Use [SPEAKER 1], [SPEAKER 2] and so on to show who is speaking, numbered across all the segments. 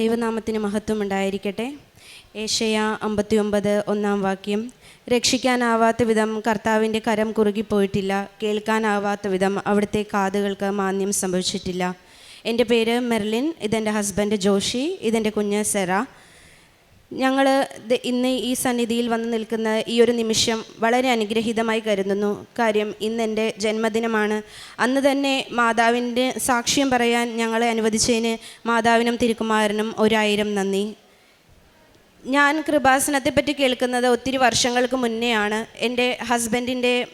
[SPEAKER 1] ദൈവനാമത്തിന് മഹത്വം ഉണ്ടായിരിക്കട്ടെ ഏഷ്യ അമ്പത്തി ഒമ്പത് ഒന്നാം വാക്യം. രക്ഷിക്കാനാവാത്ത വിധം കർത്താവിന്റെ കരം കുറുകിപ്പോയിട്ടില്ല. കേൾക്കാനാവാത്ത വിധം അവിടുത്തെ കാതുകൾക്ക് മാന്യം സംഭവിച്ചിട്ടില്ല. എന്റെ പേര് മെർലിൻ ഇതെന്റെ ഹസ്ബൻഡ് ജോഷി ഇതെന്റെ കുഞ്ഞ് സെറ. ഞങ്ങൾ ഇന്ന് ഈ സന്നിധിയിൽ വന്ന് നിൽക്കുന്ന ഈ ഒരു നിമിഷം വളരെ അനുഗ്രഹീതമായി കരുതുന്നു. കാര്യം ഇന്ന് എന്റെ ജന്മദിനമാണ്. അന്ന് തന്നെ മാതാവിന്റെ സാക്ഷ്യം പറയാൻ ഞങ്ങളെ അനുവദിച്ചതിന് മാതാവിനും തിരുക്കുമാരനും ഒരായിരം നന്ദി. ഞാൻ കൃപാസനത്തെ പറ്റി കേൾക്കുന്നത് ഒത്തിരി വർഷങ്ങൾക്ക് മുന്നെയാണ്. എന്റെ ഹസ്ബൻഡിന്റെ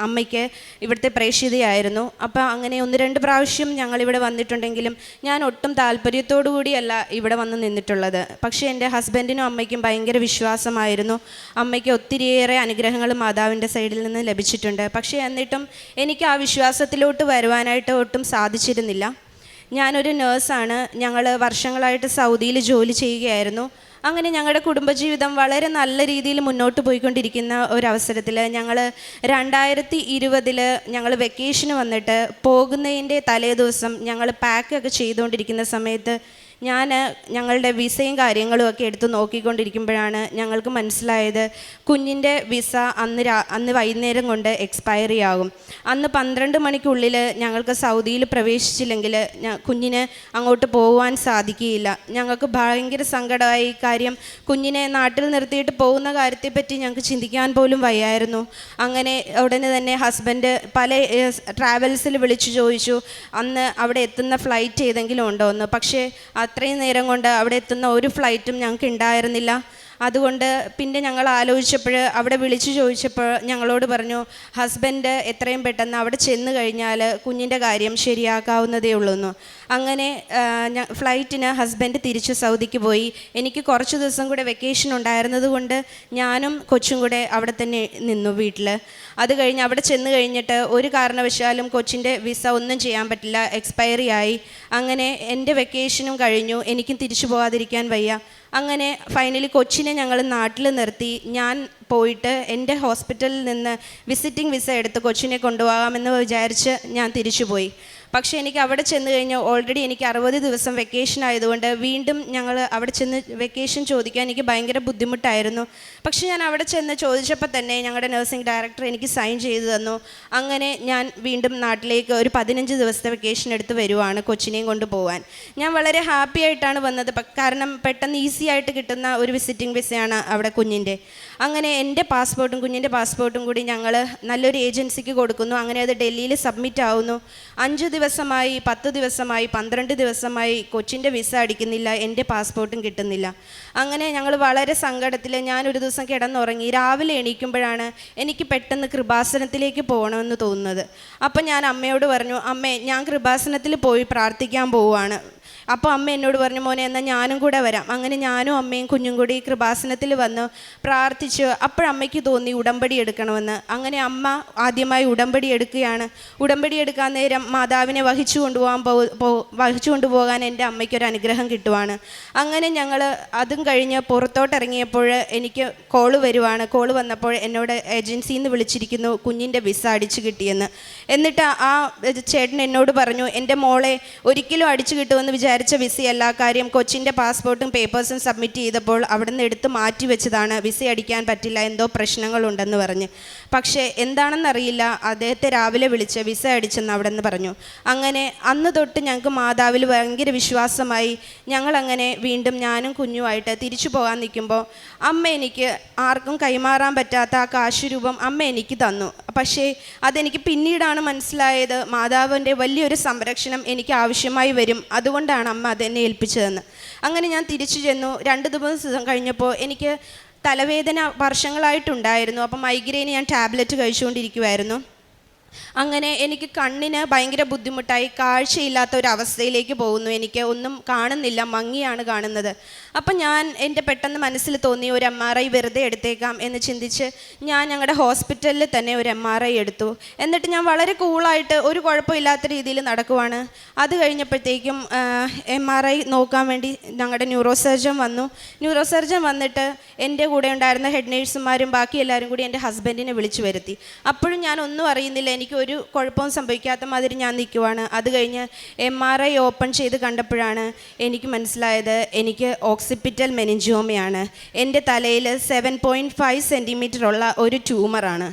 [SPEAKER 1] അമ്മയ്ക്ക് ഇവിടുത്തെ പ്രേക്ഷിതയായിരുന്നു. അപ്പോൾ അങ്ങനെ ഒന്ന് രണ്ട് പ്രാവശ്യം ഞങ്ങളിവിടെ വന്നിട്ടുണ്ടെങ്കിലും ഞാൻ ഒട്ടും താല്പര്യത്തോടു കൂടിയല്ല ഇവിടെ വന്ന് നിന്നിട്ടുള്ളത്. പക്ഷേ എന്റെ ഹസ്ബൻഡിനും അമ്മയ്ക്കും ഭയങ്കര വിശ്വാസമായിരുന്നു. അമ്മയ്ക്ക് ഒത്തിരിയേറെ അനുഗ്രഹങ്ങൾ മാതാവിന്റെ സൈഡിൽ നിന്ന് ലഭിച്ചിട്ടുണ്ട്. പക്ഷേ എന്നിട്ടും എനിക്ക് ആ വിശ്വാസത്തിലോട്ട് വരുവാനായിട്ട് ഒട്ടും സാധിച്ചിരുന്നില്ല. ഞാനൊരു നേഴ്സാണ്. ഞങ്ങൾ വർഷങ്ങളായിട്ട് സൗദിയിൽ ജോലി ചെയ്യുകയായിരുന്നു. അങ്ങനെ ഞങ്ങളുടെ കുടുംബജീവിതം വളരെ നല്ല രീതിയിൽ മുന്നോട്ട് പോയിക്കൊണ്ടിരിക്കുന്ന ഒരവസരത്തിൽ ഞങ്ങൾ രണ്ടായിരത്തി ഇരുപതിൽ ഞങ്ങൾ വെക്കേഷന് വന്നിട്ട് പോകുന്നതിന്റെ തലേ ദിവസം ഞങ്ങൾ പാക്കൊക്കെ ചെയ്തുകൊണ്ടിരിക്കുന്ന സമയത്ത് ഞാൻ ഞങ്ങളുടെ വിസയും കാര്യങ്ങളും ഒക്കെ എടുത്ത് നോക്കിക്കൊണ്ടിരിക്കുമ്പോഴാണ് ഞങ്ങൾക്ക് മനസ്സിലായത് കുഞ്ഞിന്റെ വിസ അന്ന് രാ അന്ന് വൈകുന്നേരം കൊണ്ട് എക്സ്പയറി ആകും. അന്ന് പന്ത്രണ്ട് മണിക്കുള്ളിൽ ഞങ്ങൾക്ക് സൗദിയിൽ പ്രവേശിച്ചില്ലെങ്കിൽ കുഞ്ഞിന് അങ്ങോട്ട് പോകുവാൻ സാധിക്കുകയില്ല. ഞങ്ങൾക്ക് ഭയങ്കര സങ്കടമായി. കാര്യം കുഞ്ഞിനെ നാട്ടിൽ നിർത്തിയിട്ട് പോകുന്ന കാര്യത്തെപ്പറ്റി ഞങ്ങൾക്ക് ചിന്തിക്കാൻ പോലും വയ്യായിരുന്നു. അങ്ങനെ ഉടനെ തന്നെ ഹസ്ബൻഡ് പല ട്രാവൽസിൽ വിളിച്ചു ചോദിച്ചു. അന്ന് അവിടെ എത്തുന്ന ഫ്ലൈറ്റ് ഏതെങ്കിലും ഉണ്ടോ എന്ന്. പക്ഷേ അത്രയും നേരം കൊണ്ട് അവിടെ എത്തുന്ന ഒരു ഫ്ലൈറ്റും ഞങ്ങൾക്ക് ഉണ്ടായിരുന്നില്ല അതുകൊണ്ട് പിന്നെ ഞങ്ങൾ ആലോചിച്ചപ്പോൾ അവിടെ വിളിച്ചു ചോദിച്ചപ്പോൾ ഞങ്ങളോട് പറഞ്ഞു ഹസ്ബൻഡ് എത്രയും പെട്ടെന്ന് അവിടെ ചെന്ന് കഴിഞ്ഞാൽ കുഞ്ഞിന്റെ കാര്യം ശരിയാക്കാവുന്നതേ ഉള്ളൂ അങ്ങനെ ഫ്ലൈറ്റിന് ഹസ്ബൻഡ് തിരിച്ച് സൗദിക്ക് പോയി. എനിക്ക് കുറച്ച് ദിവസം കൂടെ വെക്കേഷൻ ഉണ്ടായിരുന്നത് കൊണ്ട് ഞാനും കൊച്ചും കൂടെ അവിടെ തന്നെ നിന്നു വീട്ടിൽ അത് കഴിഞ്ഞ് അവിടെ ചെന്ന് കഴിഞ്ഞിട്ട് ഒരു കാരണവശാലും കൊച്ചിന്റെ വിസ ഒന്നും ചെയ്യാൻ പറ്റില്ല എക്സ്പയറി ആയി. അങ്ങനെ എന്റെ വെക്കേഷനും കഴിഞ്ഞു. എനിക്കും തിരിച്ചു പോകാതിരിക്കാൻ വയ്യ. അങ്ങനെ ഫൈനലി കൊച്ചിനെ ഞങ്ങൾ നാട്ടിൽ നിർത്തി. ഞാൻ പോയിട്ട് എന്റെ ഹോസ്പിറ്റലിൽ നിന്ന് വിസിറ്റിംഗ് വിസ എടുത്ത് കൊച്ചിനെ കൊണ്ടുപോകാമെന്ന് വിചാരിച്ച് ഞാൻ തിരിച്ചുപോയി പക്ഷേ എനിക്ക് അവിടെ ചെന്ന് കഴിഞ്ഞാൽ ഓൾറെഡി എനിക്ക് അറുപത് ദിവസം വെക്കേഷൻ ആയതുകൊണ്ട് വീണ്ടും ഞങ്ങൾ അവിടെ ചെന്ന് വെക്കേഷൻ ചോദിക്കാൻ എനിക്ക് ഭയങ്കര ബുദ്ധിമുട്ടായിരുന്നു. പക്ഷേ ഞാൻ അവിടെ ചെന്ന് ചോദിച്ചപ്പോൾ തന്നെ ഞങ്ങളുടെ നഴ്സിംഗ് ഡയറക്ടർ എനിക്ക് സൈൻ ചെയ്തു തന്നു. അങ്ങനെ ഞാൻ വീണ്ടും നാട്ടിലേക്ക് ഒരു പതിനഞ്ച് ദിവസത്തെ വെക്കേഷൻ എടുത്ത് വരുവാണ് കൊച്ചിനെയും കൊണ്ട് പോകാൻ ഞാൻ വളരെ ഹാപ്പി ആയിട്ടാണ് വന്നത്. കാരണം പെട്ടെന്ന് ഈസി ആയിട്ട് കിട്ടുന്ന ഒരു വിസിറ്റിംഗ് വിസയാണ് അവിടെ കുഞ്ഞിന്റെ. അങ്ങനെ എന്റെ പാസ്പോർട്ടും കുഞ്ഞിന്റെ പാസ്പോർട്ടും കൂടി ഞങ്ങൾ നല്ലൊരു ഏജൻസിക്ക് കൊടുക്കുന്നു. അങ്ങനെ അത് ഡൽഹിയിൽ സബ്മിറ്റ് ആവുന്നു. അഞ്ച് ദിവസമായി പത്ത് ദിവസമായി പന്ത്രണ്ട് ദിവസമായി കൊച്ചിന്റെ വിസ അടിക്കുന്നില്ല എന്റെ പാസ്പോർട്ടും കിട്ടുന്നില്ല. അങ്ങനെ ഞങ്ങൾ വളരെ സങ്കടത്തിൽ ഞാനൊരു ദിവസം കിടന്നുറങ്ങി. രാവിലെ എണീക്കുമ്പോഴാണ് എനിക്ക് പെട്ടെന്ന് കൃപാസനത്തിലേക്ക് പോകണമെന്ന് തോന്നുന്നത്. അപ്പം ഞാൻ അമ്മയോട് പറഞ്ഞു അമ്മേ ഞാൻ കൃപാസനത്തിൽ പോയി പ്രാർത്ഥിക്കാൻ പോവുകയാണ്. അപ്പോൾ അമ്മ എന്നോട് പറഞ്ഞു മോനെ എന്നാൽ ഞാനും കൂടെ വരാം. അങ്ങനെ ഞാനും അമ്മയും കുഞ്ഞും കൂടി കൃപാസനത്തിൽ വന്ന് പ്രാർത്ഥിച്ചു അപ്പോഴമ്മയ്ക്ക് തോന്നി ഉടമ്പടി എടുക്കണമെന്ന്. അങ്ങനെ അമ്മ ആദ്യമായി ഉടമ്പടി എടുക്കുകയാണ്. ഉടമ്പടി എടുക്കാൻ നേരം മാതാവിനെ വഹിച്ചു കൊണ്ടുപോകാൻ പോ വഹിച്ചു കൊണ്ടുപോകാൻ എന്റെ അമ്മയ്ക്കൊരു അനുഗ്രഹം കിട്ടുവാണ്. അങ്ങനെ ഞങ്ങൾ അതും കഴിഞ്ഞ് പുറത്തോട്ട് ഇറങ്ങിയപ്പോൾ എനിക്ക് കോൾ വരുവാണ്. കോൾ വന്നപ്പോൾ എന്നോട് ഏജൻസിയിൽ നിന്ന് വിളിച്ചിരിക്കുന്നു കുഞ്ഞിന്റെ വിസ അടിച്ചു കിട്ടിയെന്ന്. എന്നിട്ട് ആ ചേട്ടൻ എന്നോട് പറഞ്ഞു എന്റെ മോളെ ഒരിക്കലും അടിച്ചു കിട്ടുമെന്ന് വിചാരിച്ച വിസയല്ല കാര്യം കൊച്ചിന്റെ പാസ്പോർട്ടും പേപ്പേഴ്സും സബ്മിറ്റ് ചെയ്തപ്പോൾ അവിടുന്ന് എടുത്ത് മാറ്റി വെച്ചതാണ് വിസ അടിക്കാൻ പറ്റില്ല എന്തോ പ്രശ്നങ്ങളുണ്ടെന്ന് പറഞ്ഞ്. പക്ഷേ എന്താണെന്നറിയില്ല. അദ്ദേഹത്തെ രാവിലെ വിളിച്ച് വിസ അടിച്ചെന്ന് അവിടെ നിന്ന് പറഞ്ഞു. അങ്ങനെ അന്ന് തൊട്ട് ഞങ്ങൾക്ക് മാതാവിൽ ഭയങ്കര വിശ്വാസമായി. ഞങ്ങളങ്ങനെ വീണ്ടും ഞാനും കുഞ്ഞുമായിട്ട് തിരിച്ചു പോകാൻ നിൽക്കുമ്പോൾ അമ്മ എനിക്ക് ആർക്കും കൈമാറാൻ പറ്റാത്ത ആ കാശുരൂപം അമ്മ എനിക്ക് തന്നു. പക്ഷേ അതെനിക്ക് പിന്നീടാണ് മനസ്സിലായത്. മാതാവിന്റെ വലിയൊരു സംരക്ഷണം എനിക്ക് ആവശ്യമായി വരും. അതുകൊണ്ടാണ് അമ്മ അതെന്നെ ഏൽപ്പിച്ചതെന്ന്. അങ്ങനെ ഞാൻ തിരിച്ചു ചെന്നു. രണ്ട് ദിവസം കഴിഞ്ഞപ്പോൾ എനിക്ക് തലവേദന വർഷങ്ങളായിട്ടുണ്ടായിരുന്നു. അപ്പം മൈഗ്രെയിന് ഞാൻ ടാബ്ലറ്റ് കഴിച്ചുകൊണ്ടിരിക്കുമായിരുന്നു അങ്ങനെ എനിക്ക് കണ്ണിന് ഭയങ്കര ബുദ്ധിമുട്ടായി കാഴ്ചയില്ലാത്ത ഒരു അവസ്ഥയിലേക്ക് പോകുന്നു. എനിക്ക് ഒന്നും കാണുന്നില്ല മങ്ങിയാണ് കാണുന്നത്. അപ്പം ഞാൻ എന്റെ പെട്ടെന്ന് മനസ്സിൽ തോന്നി ഒരു എം ആർ ഐ വെറുതെ എടുത്തേക്കാം എന്ന് ചിന്തിച്ച് ഞാൻ ഞങ്ങളുടെ ഹോസ്പിറ്റലിൽ തന്നെ ഒരു എം ആർ ഐ എടുത്തു. എന്നിട്ട് ഞാൻ വളരെ കൂളായിട്ട് ഒരു കുഴപ്പമില്ലാത്ത രീതിയിൽ നടക്കുവാണ്. അത് കഴിഞ്ഞപ്പോഴത്തേക്കും എം ആർ ഐ നോക്കാൻ വേണ്ടി ഞങ്ങളുടെ ന്യൂറോ സർജൻ വന്നു. ന്യൂറോ സർജൻ വന്നിട്ട് എന്റെ കൂടെ ഉണ്ടായിരുന്ന ഹെഡ് നേഴ്സുമാരും ബാക്കി എല്ലാവരും കൂടി എന്റെ ഹസ്ബൻഡിനെ വിളിച്ചു വരുത്തി. അപ്പോഴും ഞാൻ ഒന്നും അറിയുന്നില്ല എനിക്ക് ഒരു കുഴപ്പവും സംഭവിക്കാത്ത മാതിരി ഞാൻ നിൽക്കുവാണ് അത് കഴിഞ്ഞ് എം ആർ ഐ ഓപ്പൺ ചെയ്ത് കണ്ടപ്പോഴാണ് എനിക്ക് മനസ്സിലായത് എനിക്ക് ഓക്സിപ്പിറ്റൽ മെനിഞ്ചോമയാണ് എന്റെ തലയിൽ സെവൻ പോയിന്റ് ഫൈവ് സെന്റിമീറ്റർ ഉള്ള ഒരു ട്യൂമറാണ്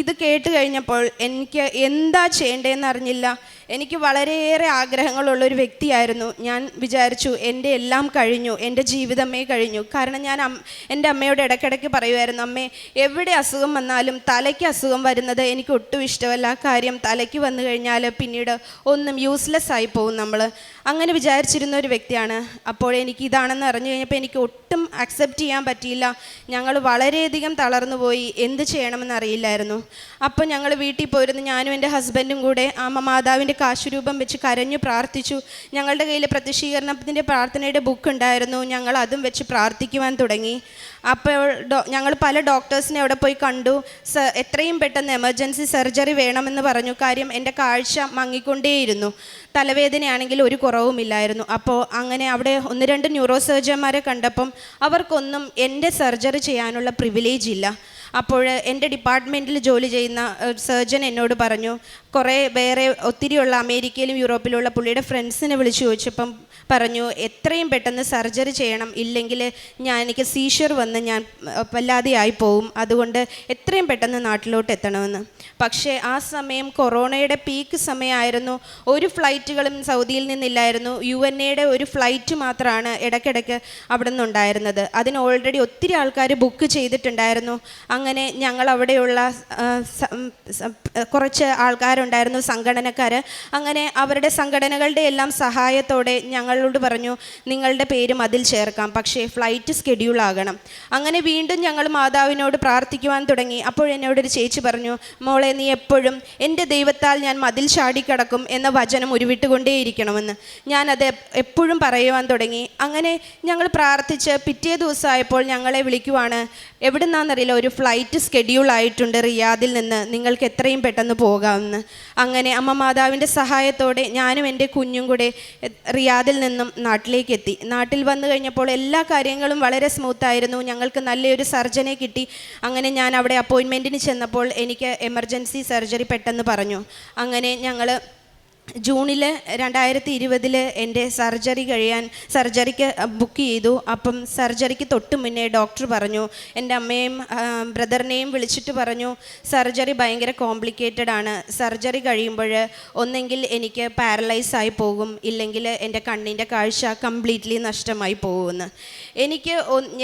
[SPEAKER 1] ഇത് കേട്ട് കഴിഞ്ഞപ്പോൾ എനിക്ക് എന്താ ചെയ്യേണ്ടതെന്ന് അറിഞ്ഞില്ല. എനിക്ക് വളരെയേറെ ആഗ്രഹങ്ങളുള്ള ഒരു വ്യക്തിയായിരുന്നു. ഞാൻ വിചാരിച്ചു എന്റെ എല്ലാം കഴിഞ്ഞു എന്റെ ജീവിതമേ കഴിഞ്ഞു. കാരണം ഞാൻ എന്റെ അമ്മയോട് ഇടയ്ക്കിടയ്ക്ക് പറയുമായിരുന്നു അമ്മേ എവിടെ അസുഖം വന്നാലും തലയ്ക്ക് അസുഖം വരുന്നത് എനിക്ക് ഒട്ടും ഇഷ്ടമല്ല. കാര്യം തലയ്ക്ക് വന്നു കഴിഞ്ഞാൽ പിന്നീട് ഒന്നും യൂസ്ലെസ് ആയി പോകും നമ്മൾ അങ്ങനെ വിചാരിച്ചിരുന്ന ഒരു വ്യക്തിയാണ്. അപ്പോൾ എനിക്ക് ഇതാണെന്ന് അറിഞ്ഞു കഴിഞ്ഞപ്പോൾ എനിക്ക് ഒട്ടും അക്സെപ്റ്റ് ചെയ്യാൻ പറ്റിയില്ല. ഞങ്ങൾ വളരെയധികം തളർന്നു പോയി. എന്ത് ചെയ്യണമെന്ന് അറിയില്ലായിരുന്നു. അപ്പോൾ ഞങ്ങൾ വീട്ടിൽ പോയിരുന്നു. ഞാനും എന്റെ ഹസ്ബൻഡും കൂടെ അമ്മ മാതാവിന്റെ കാശുരൂപം വെച്ച് കരഞ്ഞു പ്രാർത്ഥിച്ചു. ഞങ്ങളുടെ കയ്യിൽ പ്രതിഷീകരണത്തിന്റെ പ്രാർത്ഥനയുടെ ബുക്ക് ഉണ്ടായിരുന്നു. ഞങ്ങൾ അതും വെച്ച് പ്രാർത്ഥിക്കുവാൻ തുടങ്ങി. അപ്പോൾ ഞങ്ങൾ പല ഡോക്ടേഴ്സിനെ അവിടെ പോയി കണ്ടു. എത്രയും പെട്ടെന്ന് എമർജൻസി സർജറി വേണമെന്ന് പറഞ്ഞു. കാര്യം എന്റെ കാഴ്ച മങ്ങിക്കൊണ്ടേയിരുന്നു. തലവേദനയാണെങ്കിൽ ഒരു കുറവുമില്ലായിരുന്നു അപ്പോൾ അങ്ങനെ അവിടെ ഒന്ന് രണ്ട് ന്യൂറോ സർജന്മാരെ കണ്ടപ്പം അവർക്കൊന്നും എന്റെ സർജറി ചെയ്യാനുള്ള പ്രിവിലേജ് ഇല്ല. അപ്പോൾ എന്റെ ഡിപ്പാർട്ട്മെന്റിൽ ജോലി ചെയ്യുന്ന സർജൻ എന്നോട് പറഞ്ഞു കുറേ വേറെ ഒത്തിരിയുള്ള അമേരിക്കയിലും യൂറോപ്പിലുള്ള പുള്ളിയുടെ ഫ്രണ്ട്സിനെ വിളിച്ചു ചോദിച്ചപ്പം പറഞ്ഞു എത്രയും പെട്ടെന്ന് സർജറി ചെയ്യണം ഇല്ലെങ്കിൽ ഞാൻ എനിക്ക് സീഷർ വന്ന് ഞാൻ വല്ലാതെ വല്ലാതെയായി പോവും. അതുകൊണ്ട് എത്രയും പെട്ടെന്ന് നാട്ടിലോട്ട് എത്തണമെന്ന്. പക്ഷേ ആ സമയം കൊറോണയുടെ പീക്ക് സമയമായിരുന്നു. ഒരു ഫ്ലൈറ്റുകളും സൗദിയിൽ നിന്നില്ലായിരുന്നു. യു എൻ എയുടെ ഒരു ഫ്ലൈറ്റ് മാത്രമാണ് ഇടയ്ക്കിടയ്ക്ക് അവിടെ നിന്നുണ്ടായിരുന്നത് അതിന് ഓൾറെഡി ഒത്തിരി ആൾക്കാർ ബുക്ക് ചെയ്തിട്ടുണ്ടായിരുന്നു. അങ്ങനെ ഞങ്ങൾ അവിടെയുള്ള കുറച്ച് ആൾക്കാരുണ്ടായിരുന്നു സംഘടനക്കാർ അങ്ങനെ അവരുടെ സംഘടനകളുടെ എല്ലാം സഹായത്തോടെ ഞങ്ങളോട് പറഞ്ഞു നിങ്ങളുടെ പേരും അതിൽ ചേർക്കാം പക്ഷേ ഫ്ലൈറ്റ് സ്കെഡ്യൂൾ ആകണം. അങ്ങനെ വീണ്ടും ഞങ്ങൾ മാതാവിനോട് പ്രാർത്ഥിക്കുവാൻ തുടങ്ങി. അപ്പോൾ എന്നോടൊരു ചേച്ചി പറഞ്ഞു മോളെ നീ എപ്പോഴും എന്റെ ദൈവത്താൽ ഞാൻ മതിൽ ചാടിക്കടക്കും എന്ന വചനം ഉരുവിട്ടുകൊണ്ടേയിരിക്കണമെന്ന്. ഞാനത് എപ്- എപ്പോഴും പറയുവാൻ തുടങ്ങി. അങ്ങനെ ഞങ്ങൾ പ്രാർത്ഥിച്ച് പിറ്റേ ദിവസമായപ്പോൾ ഞങ്ങളെ വിളിക്കുവാണ് എവിടെന്നാണെന്നറിയില്ല ഒരു ഫ്ലൈറ്റ് സ്കെഡ്യൂൾ ആയിട്ടുണ്ട് റിയാദിൽ നിന്ന്. നിങ്ങൾക്ക് എത്രയും പെട്ടെന്ന് പോകാമെന്ന്. അങ്ങനെ അമ്മ മാതാവിന്റെ സഹായത്തോടെ ഞാനും എന്റെ കുഞ്ഞും കൂടെ റിയാദിൽ നിന്നും നാട്ടിലേക്ക് എത്തി. നാട്ടിൽ വന്നു കഴിഞ്ഞപ്പോൾ എല്ലാ കാര്യങ്ങളും വളരെ സ്മൂത്തായിരുന്നു ഞങ്ങൾക്ക് നല്ലൊരു സർജനെ കിട്ടി. അങ്ങനെ ഞാൻ അവിടെ അപ്പോയിൻമെന്റിന് ചെന്നപ്പോൾ എനിക്ക് എമർജൻസി സർജറി പെട്ടെന്ന് പറഞ്ഞു. അങ്ങനെ ഞങ്ങൾ ജൂണിൽ രണ്ടായിരത്തി ഇരുപതിൽ എന്റെ സർജറി കഴിയാൻ സർജറിക്ക് ബുക്ക് ചെയ്തു. അപ്പം സർജറിക്ക് തൊട്ട് മുന്നേ ഡോക്ടർ പറഞ്ഞു എന്റെ അമ്മയും ബ്രദറിനെയും വിളിച്ചിട്ട് പറഞ്ഞു സർജറി ഭയങ്കര കോംപ്ലിക്കേറ്റഡ് ആണ്. സർജറി കഴിയുമ്പോൾ ഒന്നെങ്കിൽ എനിക്ക് പാരലൈസ് ആയി പോകും. ഇല്ലെങ്കിൽ എന്റെ കണ്ണിന്റെ കാഴ്ച കംപ്ലീറ്റ്ലി നഷ്ടമായി പോകുമെന്ന് എനിക്ക്